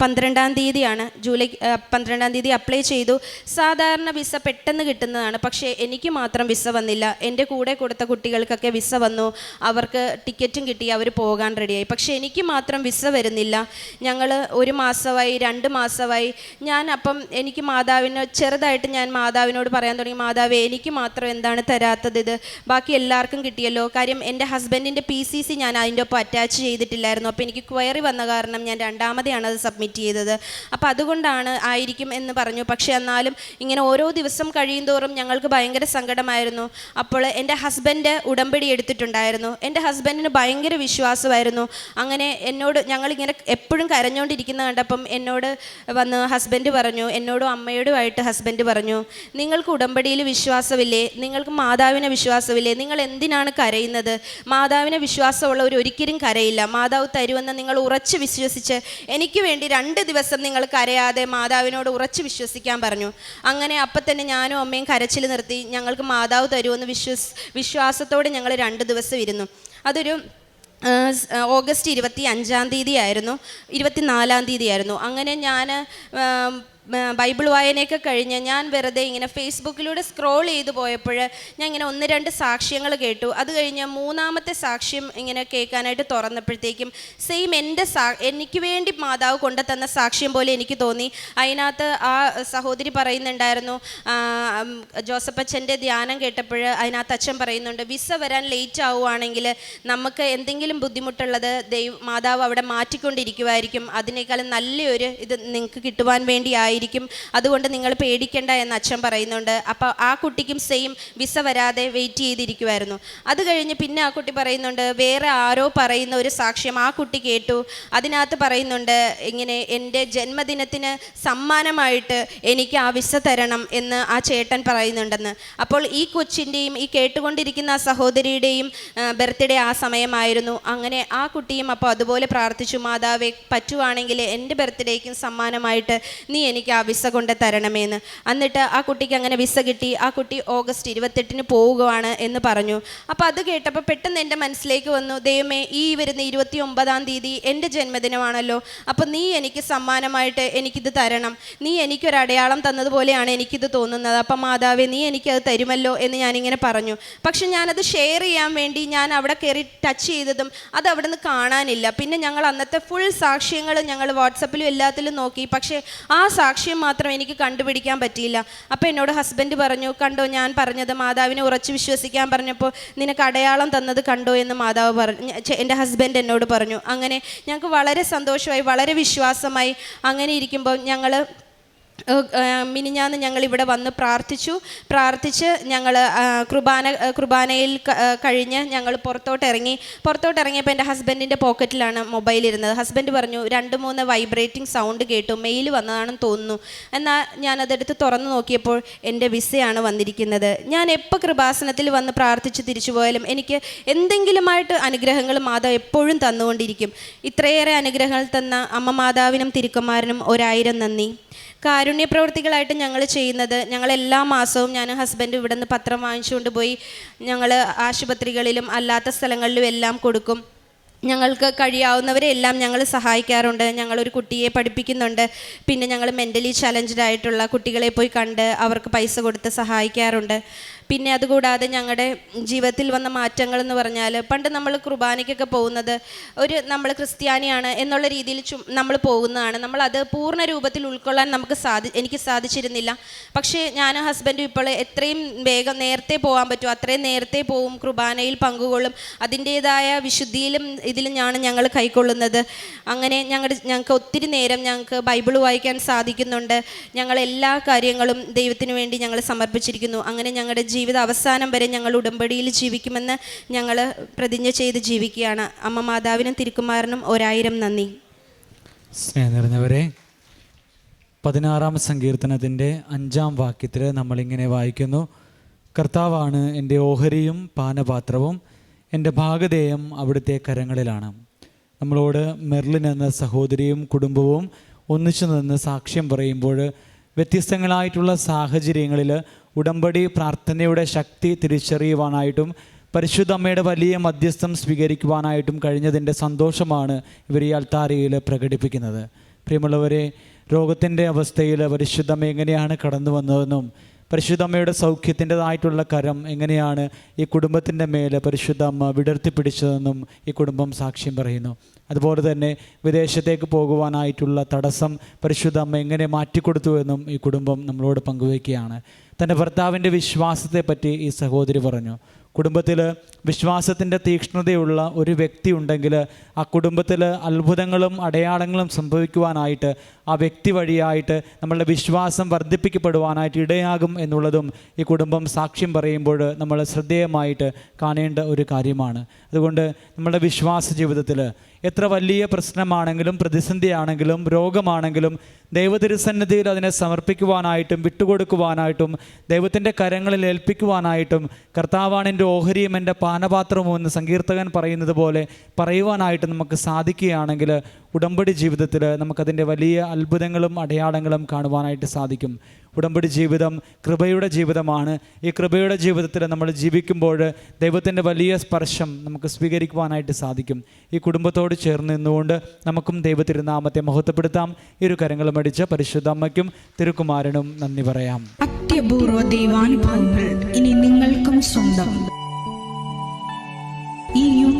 [SPEAKER 1] പന്ത്രണ്ടാം തീയതിയാണ്. ജൂലൈ പന്ത്രണ്ടാം തീയതി അപ്ലൈ ചെയ്തു. സാധാരണ വിസ പെട്ടെന്ന് കിട്ടുന്നതാണ്. പക്ഷേ എനിക്ക് മാത്രം വിസ വന്നില്ല. എന്റെ കൂടെ കൊടുത്ത കുട്ടികൾക്കൊക്കെ വിസ വന്നു. അവർക്ക് ടിക്കറ്റും കിട്ടി. അവർ പോകാൻ റെഡിയായി. പക്ഷേ എനിക്ക് മാത്രം വിസ വരുന്നില്ല. ഞങ്ങൾ ഒരു മാസമായി രണ്ട് മാസമായി. ഞാൻ അപ്പം എനിക്ക് മാതാവിന് ചെറുതായിട്ട് ഞാൻ മാതാവിനോട് പറയാൻ തുടങ്ങി. മാതാവ് എനിക്ക് മാത്രം എന്താണ് തരാത്തത് ഇത്? ബാക്കി എല്ലാവർക്കും കിട്ടിയല്ലോ. കാര്യം എന്റെ ഹസ്ബൻഡിന്റെ പി സി സി ഞാൻ അതിന്റെ ഒപ്പം അറ്റാച്ച് ചെയ്തിട്ടില്ലായിരുന്നു. അപ്പോൾ എനിക്ക് ക്വയറി വന്ന കാരണം ഞാൻ രണ്ടാമതെയാണ് അത് സബ്മിറ്റ് ചെയ്തത്. അപ്പോൾ അതുകൊണ്ടാണ് ആയിരിക്കും എന്ന് പറഞ്ഞു. പക്ഷേ എന്നാലും ഇങ്ങനെ ഓരോ ദിവസം കഴിയും തോറും ഞങ്ങൾക്ക് ഭയങ്കര സങ്കടമായിരുന്നു. അപ്പോൾ എന്റെ ഹസ്ബൻഡ് ഉടമ്പടി എടുത്തിട്ടുണ്ടായിരുന്നു. എന്റെ ഹസ്ബൻഡിന് ഭയങ്കര വിശ്വാസമായിരുന്നു. അങ്ങനെ എന്നോട് ഞങ്ങളിങ്ങനെ എപ്പോഴും കരഞ്ഞുകൊണ്ടിരിക്കുന്ന കണ്ടപ്പം എന്നോട് വന്ന് ഹസ്ബൻഡ് പറഞ്ഞു. എന്നോടും അമ്മയോടുമായിട്ട് ഹസ്ബൻഡ് പറഞ്ഞു നിങ്ങൾക്ക് ഉടമ്പടിയിൽ വിശ്വാസമില്ലേ? നിങ്ങൾക്ക് മാതാവിനെ വിശ്വാസമില്ലേ? നിങ്ങൾ എന്തിനാണ് കരയുന്നത്? മാതാവിനെ വിശ്വാസമുള്ളവർ ഒരിക്കലും കരയില്ല. മാതാവ് തരുമെന്ന് നിങ്ങൾ ഉറച്ച് വിശ്വസിച്ച് എനിക്ക് വേണ്ടി രണ്ട് ദിവസം നിങ്ങൾ കരയാതെ മാതാവിനോട് ഉറച്ചു വിശ്വസിക്കാൻ പറഞ്ഞു. അങ്ങനെ അപ്പം തന്നെ ഞാനും അമ്മയും കരച്ചിൽ നിർത്തി ഞങ്ങൾക്ക് മാതാവ് തരുമെന്ന് വിശ്വസ് വിശ്വാസത്തോടെ ഞങ്ങൾ രണ്ട് ദിവസം ഇരുന്നു. അതൊരു ഓഗസ്റ്റ് ഇരുപത്തി അഞ്ചാം തീയതി ആയിരുന്നു ഇരുപത്തിനാലാം തീയതി ആയിരുന്നു. അങ്ങനെ ഞാൻ ബൈബിൾ വായനയൊക്കെ കഴിഞ്ഞ് ഞാൻ വെറുതെ ഇങ്ങനെ ഫേസ്ബുക്കിലൂടെ സ്ക്രോൾ ചെയ്ത് പോയപ്പോൾ ഞാൻ ഇങ്ങനെ ഒന്ന് രണ്ട് സാക്ഷ്യങ്ങൾ കേട്ടു. അത് കഴിഞ്ഞ് മൂന്നാമത്തെ സാക്ഷ്യം ഇങ്ങനെ കേൾക്കാനായിട്ട് തുറന്നപ്പോഴത്തേക്കും സെയിം എന്റെ സാ എനിക്ക് വേണ്ടി മാതാവ് കൊണ്ടുതന്ന സാക്ഷ്യം പോലെ എനിക്ക് തോന്നി. അതിനകത്ത് ആ സഹോദരി പറയുന്നുണ്ടായിരുന്നു ജോസഫ് അച്ഛന്റെ ധ്യാനം കേട്ടപ്പോൾ അതിനകത്ത് അച്ഛൻ പറയുന്നുണ്ട് വിസ വരാൻ ലേറ്റ് ആവുകയാണെങ്കിൽ നമുക്ക് എന്തെങ്കിലും ബുദ്ധിമുട്ടുള്ളത് ദൈവ മാതാവ് അവിടെ മാറ്റിക്കൊണ്ടിരിക്കുമായിരിക്കും അതിനേക്കാളും നല്ലൊരു ഇത് നിങ്ങൾക്ക് കിട്ടുവാൻ വേണ്ടിയായിരിക്കും അതുകൊണ്ട് നിങ്ങൾ പേടിക്കേണ്ട എന്ന് അച്ഛൻ പറയുന്നുണ്ട്. അപ്പോൾ ആ കുട്ടിക്കും സെയിം വിസ വരാതെ വെയിറ്റ് ചെയ്തിരിക്കുമായിരുന്നു അത് കഴിഞ്ഞ് പിന്നെ ആ കുട്ടി പറയുന്നുണ്ട് വേറെ ആരോ പറയുന്ന ഒരു സാക്ഷ്യം ആ കുട്ടി കേട്ടു. അതിനകത്ത് പറയുന്നുണ്ട് ഇങ്ങനെ എന്റെ ജന്മദിനത്തിന് സമ്മാനമായിട്ട് എനിക്ക് ആ വിസ തരണം എന്ന് ആ ചേട്ടൻ പറയുന്നുണ്ടെന്ന്. അപ്പോൾ ഈ കൊച്ചിന്റെയും ഈ കേട്ടുകൊണ്ടിരിക്കുന്ന സഹോദരിയുടെയും ബർത്ത്ഡേ ആ സമയമായിരുന്നു. അങ്ങനെ ആ കുട്ടിയും അപ്പോൾ അതുപോലെ പ്രാർത്ഥിച്ചു മാതാവെ പറ്റുവാണെങ്കിൽ എന്റെ ബർത്ത്ഡേക്കും സമ്മാനമായിട്ട് നീ എനിക്ക് ആ വിസ കൊണ്ട് തരണമേന്ന്. എന്നിട്ട് ആ കുട്ടിക്ക് അങ്ങനെ വിസ കിട്ടി. ആ കുട്ടി ഓഗസ്റ്റ് ഇരുപത്തെട്ടിന് പോവുകയാണ് എന്ന് പറഞ്ഞു. അപ്പോൾ അത് കേട്ടപ്പോൾ പെട്ടെന്ന് എന്റെ മനസ്സിലേക്ക് വന്നു ദൈവമേ ഈ വരുന്ന ഇരുപത്തി ഒമ്പതാം തീയതി എന്റെ ജന്മദിനമാണല്ലോ. അപ്പോൾ നീ എനിക്ക് സമ്മാനമായിട്ട് എനിക്കിത് തരണം. നീ എനിക്കൊരു അടയാളം തന്നതുപോലെയാണ് എനിക്കിത് തോന്നുന്നത്. അപ്പം മാതാവേ നീ എനിക്കത് തരുമല്ലോ എന്ന് ഞാനിങ്ങനെ പറഞ്ഞു. പക്ഷെ ഞാനത് ഷെയർ ചെയ്യാൻ വേണ്ടി ഞാൻ അവിടെ കയറി ടച്ച് ചെയ്തതും അത് അവിടെ നിന്ന് കാണാനില്ല. പിന്നെ ഞങ്ങൾ അന്നത്തെ ഫുൾ സാക്ഷ്യങ്ങൾ ഞങ്ങൾ വാട്സപ്പിലും എല്ലാത്തിലും നോക്കി. പക്ഷേ ആ സാക്ഷ്യം മാത്രം എനിക്ക് കണ്ടുപിടിക്കാൻ പറ്റിയില്ല. അപ്പോൾ എന്നോട് ഹസ്ബൻഡ് പറഞ്ഞു കണ്ടോ ഞാൻ പറഞ്ഞത് മാതാവിനെ ഉറച്ചു വിശ്വസിക്കാൻ പറഞ്ഞപ്പോൾ നിനക്ക് അടയാളം തന്നത് കണ്ടോ എന്ന് മാതാവ് പറഞ്ഞു എന്റെ ഹസ്ബൻഡ് എന്നോട് പറഞ്ഞു. അങ്ങനെ ഞങ്ങൾക്ക് വളരെ സന്തോഷമായി വളരെ വിശ്വാസമായി അങ്ങനെ ഇരിക്കുമ്പോൾ ഞങ്ങൾ മിനിഞ്ഞാന്ന് ഞങ്ങൾ ഇവിടെ വന്ന് പ്രാർത്ഥിച്ചു. പ്രാർത്ഥിച്ച് ഞങ്ങൾ കുർബാന കുർബാനയിൽ കഴിഞ്ഞ് ഞങ്ങൾ പുറത്തോട്ട് ഇറങ്ങി. പുറത്തോട്ട് ഇറങ്ങിയപ്പോൾ എന്റെ ഹസ്ബൻഡിന്റെ പോക്കറ്റിലാണ് മൊബൈൽ ഇരുന്നത്. ഹസ്ബൻഡ് പറഞ്ഞു രണ്ട് മൂന്ന് വൈബ്രേറ്റിംഗ് സൗണ്ട് കേട്ടു. മെയിൽ വന്നതാണെന്ന് തോന്നുന്നു. എന്നാൽ ഞാനതെടുത്ത് തുറന്നു നോക്കിയപ്പോൾ എന്റെ വിസയാണ് വന്നിരിക്കുന്നത്. ഞാൻ എപ്പോൾ കൃപാസനത്തിൽ വന്ന് പ്രാർത്ഥിച്ച് തിരിച്ചു പോയാലും എനിക്ക് എന്തെങ്കിലുമായിട്ട് അനുഗ്രഹങ്ങൾ മാതാവ് എപ്പോഴും തന്നുകൊണ്ടിരിക്കും. ഇത്രയേറെ അനുഗ്രഹങ്ങൾ തന്ന അമ്മ മാതാവിനും തിരുക്കന്മാരനും ഒരായിരം നന്ദി. കാരുണ്യ പ്രവൃത്തികളായിട്ട് ഞങ്ങൾ ചെയ്യുന്നത്. ഞങ്ങൾ എല്ലാ മാസവും ഞാൻ ഹസ്ബൻഡ് ഇവിടെ നിന്ന് പത്രം വാങ്ങിച്ചുകൊണ്ട് പോയി ഞങ്ങൾ ആശുപത്രികളിലും അല്ലാത്ത സ്ഥലങ്ങളിലും എല്ലാം കൊടുക്കും. ഞങ്ങൾക്ക് കഴിയാവുന്നവരെല്ലാം ഞങ്ങൾ സഹായിക്കാറുണ്ട്. ഞങ്ങളൊരു കുട്ടിയെ പഠിപ്പിക്കുന്നുണ്ട്. പിന്നെ ഞങ്ങൾ മെന്റലി ചലഞ്ചഡ് ആയിട്ടുള്ള കുട്ടികളെ പോയി കണ്ട് അവർക്ക് പൈസ കൊടുത്ത് സഹായിക്കാറുണ്ട്. പിന്നെ അതുകൂടാതെ ഞങ്ങളുടെ ജീവിതത്തിൽ വന്ന മാറ്റങ്ങൾ എന്ന് പറഞ്ഞാൽ പണ്ട് നമ്മൾ കുർബാനയ്ക്കൊക്കെ പോകുന്നത് ഒരു നമ്മൾ ക്രിസ്ത്യാനിയാണ് എന്നുള്ള രീതിയിൽ നമ്മൾ പോകുന്നതാണ്. നമ്മളത് പൂർണ രൂപത്തിൽ ഉൾക്കൊള്ളാൻ നമുക്ക് സാധി എനിക്ക് സാധിച്ചിരുന്നില്ല. പക്ഷേ ഞാനും ഹസ്ബൻഡും ഇപ്പോൾ എത്രയും വേഗം നേരത്തെ പോകാൻ പറ്റുമോ അത്രയും നേരത്തെ പോവും കുർബാനയിൽ പങ്കുകൊള്ളും. അതിന്റേതായ വിശുദ്ധിയിലും ഇതിലും ഞാൻ ഞങ്ങൾ കൈക്കൊള്ളുന്നത്. അങ്ങനെ ഞങ്ങളുടെ ഞങ്ങൾക്ക് ഒത്തിരി നേരം ഞങ്ങൾക്ക് ബൈബിൾ വായിക്കാൻ സാധിക്കുന്നുണ്ട്. ഞങ്ങൾ എല്ലാ കാര്യങ്ങളും ദൈവത്തിന് വേണ്ടി ഞങ്ങൾ സമർപ്പിച്ചിരിക്കുന്നു. അങ്ങനെ ഞങ്ങളുടെ ജീവിത അവസാനം വരെ ഞങ്ങൾ ഉടമ്പടിയിൽ ജീവിക്കുമെന്ന് ഞങ്ങൾ പ്രതിജ്ഞ ചെയ്ത് ജീവിക്കുകയാണ്. അമ്മ മാതാവിനും തിരുക്കുമാരനും ഒരായിരം നന്ദി.
[SPEAKER 2] സ്നേഹം നിറഞ്ഞവരെ പതിനാറാം സങ്കീർത്തനത്തിന്റെ അഞ്ചാം വാക്യത്തിൽ നമ്മളിങ്ങനെ വായിക്കുന്നു. കർത്താവാണ് എന്റെ ഓഹരിയും പാനപാത്രവും എന്റെ ഭാഗധേയം അവിടുത്തെ കരങ്ങളിലാണ്. നമ്മളോട് മെർലിൻ എന്ന സഹോദരിയും കുടുംബവും ഒന്നിച്ചു നിന്ന് സാക്ഷ്യം പറയുമ്പോൾ വ്യത്യസ്തങ്ങളായിട്ടുള്ള സാഹചര്യങ്ങളിൽ ഉടമ്പടി പ്രാർത്ഥനയുടെ ശക്തി തിരിച്ചറിയുവാനായിട്ടും പരിശുദ്ധ അമ്മയുടെ വലിയ മധ്യസ്ഥം സ്വീകരിക്കുവാനായിട്ടും കഴിഞ്ഞതിന്റെ സന്തോഷമാണ് ഇവർ ഈ അൾത്താരയിൽ പ്രകടിപ്പിക്കുന്നത്. പ്രിയമുള്ളവരെ രോഗത്തിന്റെ അവസ്ഥയിൽ പരിശുദ്ധമ്മ എങ്ങനെയാണ് കടന്നു വന്നതെന്നും പരിശുദ്ധമ്മയുടെ സൗഖ്യത്തിന്റെതായിട്ടുള്ള കരം എങ്ങനെയാണ് ഈ കുടുംബത്തിന്റെ മേലെ പരിശുദ്ധ അമ്മ വിടർത്തി പിടിച്ചതെന്നും ഈ കുടുംബം സാക്ഷ്യം പറയുന്നു. അതുപോലെ തന്നെ വിദേശത്തേക്ക് പോകുവാനായിട്ടുള്ള തടസ്സം പരിശുദ്ധ അമ്മ എങ്ങനെ മാറ്റിക്കൊടുത്തു എന്നും ഈ കുടുംബം നമ്മളോട് പങ്കുവയ്ക്കുകയാണ്. തന്റെ ഭർത്താവിന്റെ വിശ്വാസത്തെ പറ്റി ഈ സഹോദരി പറഞ്ഞു. കുടുംബത്തിൽ വിശ്വാസത്തിന്റെ തീക്ഷ്ണതയുള്ള ഒരു വ്യക്തി ഉണ്ടെങ്കിൽ ആ കുടുംബത്തിൽ അത്ഭുതങ്ങളും അടയാളങ്ങളും സംഭവിക്കുവാനായിട്ട് ആ വ്യക്തി വഴിയായിട്ട് നമ്മളുടെ വിശ്വാസം വർദ്ധിപ്പിക്കപ്പെടുവാനായിട്ട് ഇടയാകും എന്നുള്ളതും ഈ കുടുംബം സാക്ഷ്യം പറയുമ്പോൾ നമ്മൾ ശ്രദ്ധേയമായിട്ട് കാണേണ്ട ഒരു കാര്യമാണ്. അതുകൊണ്ട് നമ്മുടെ വിശ്വാസ ജീവിതത്തിൽ എത്ര വലിയ പ്രശ്നമാണെങ്കിലും പ്രതിസന്ധിയാണെങ്കിലും രോഗമാണെങ്കിലും ദൈവതിരുസന്നിധിയിൽ അതിനെ സമർപ്പിക്കുവാനായിട്ടും വിട്ടുകൊടുക്കുവാനായിട്ടും ദൈവത്തിന്റെ കരങ്ങളിൽ ഏൽപ്പിക്കുവാനായിട്ടും കർത്താവാണ് എന്റെ ഓഹരിയും എന്റെ പാനപാത്രവും എന്ന് സങ്കീർത്തകൻ പറയുന്നത് പോലെ പറയുവാനായിട്ട് നമുക്ക് സാധിക്കുകയാണെങ്കിൽ ഉടമ്പടി ജീവിതത്തിൽ നമുക്കതിന്റെ വലിയ അത്ഭുതങ്ങളും അടയാളങ്ങളും കാണുവാനായിട്ട് സാധിക്കും. ഉടമ്പടി ജീവിതം കൃപയുടെ ജീവിതമാണ്. ഈ കൃപയുടെ ജീവിതത്തിൽ നമ്മൾ ജീവിക്കുമ്പോൾ ദൈവത്തിന്റെ വലിയ സ്പർശം നമുക്ക് സ്വീകരിക്കുവാനായിട്ട് സാധിക്കും. ഈ കുടുംബത്തോട് ചേർന്ന് നിന്നുകൊണ്ട് നമുക്കും ദൈവത്തിരുനാമത്തെ മഹത്വപ്പെടുത്താം. ഇരു കരങ്ങളും അടിച്ച് പരിശുദ്ധ അമ്മയ്ക്കും തിരുക്കുമാരനും നന്ദി പറയാം.
[SPEAKER 3] അത്യപൂർവ ദൈവാനുഭവങ്ങൾ ഇനി നിങ്ങൾക്കും സ്വന്തം. ഈ